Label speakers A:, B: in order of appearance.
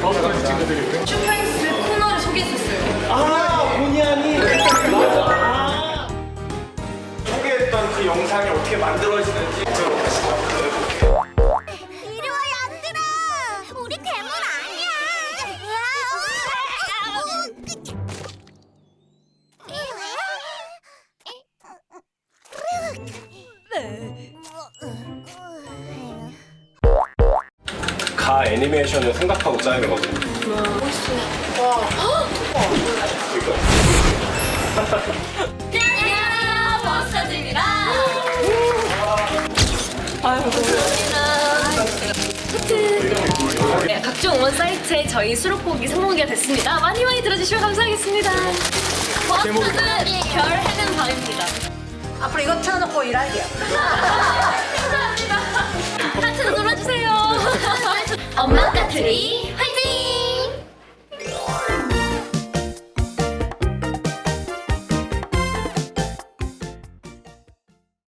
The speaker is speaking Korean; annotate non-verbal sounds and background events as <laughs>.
A: 버스터지 친구들이.
B: 슈퍼엑스 코너를 소개했었어요.
A: 아, 본의 아니. 맞아. 아. 소개했던 그 영상이 어떻게 만들어지는지 들어보시죠.
C: 이리 와, 얘들아! 우리 괴물 아니야! 으아, 으아, 으아. 으아.
A: 가 애니메이션을 생각하고 짜야 되거든요.
D: 안녕하세요, 버스터즈입니다. 네, 각종 응원 사이트에 저희 수록곡이 성공이 됐습니다. 많이 많이 들어주시면 감사하겠습니다. 버스터즈 별 해는 밤입니다.
B: 앞으로 이거 틀어놓고 일할게요.
D: <laughs> 감